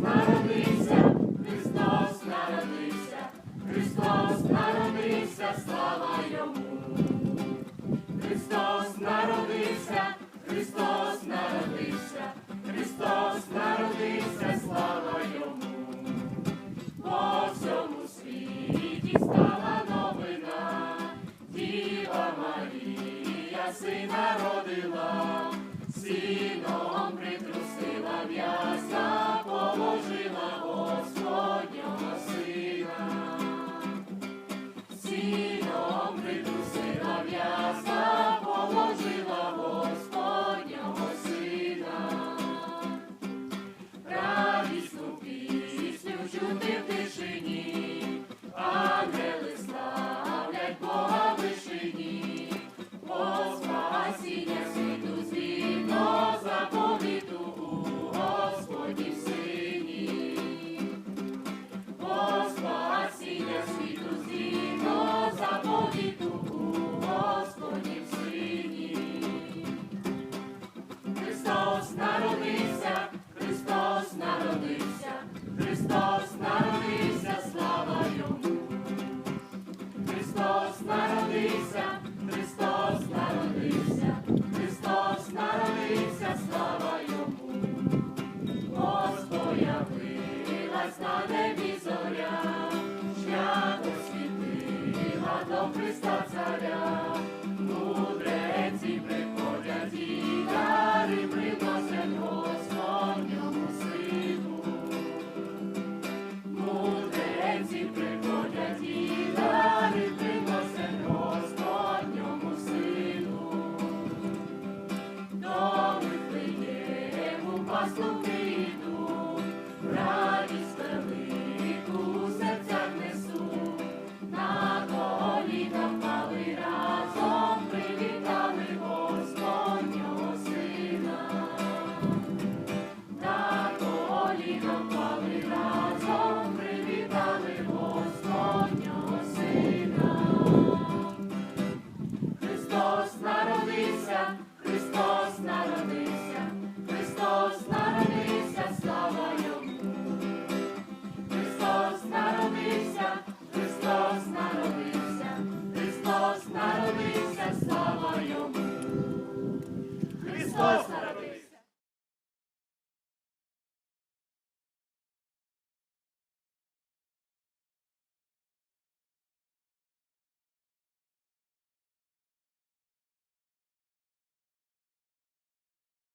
народився, Христос народився, Христос народився, слава йому, Христос народився, Христос народився, Христос народився, слава йому, по всьому світі стала новина, Діва Марія, сина родила, сіно. пастухи.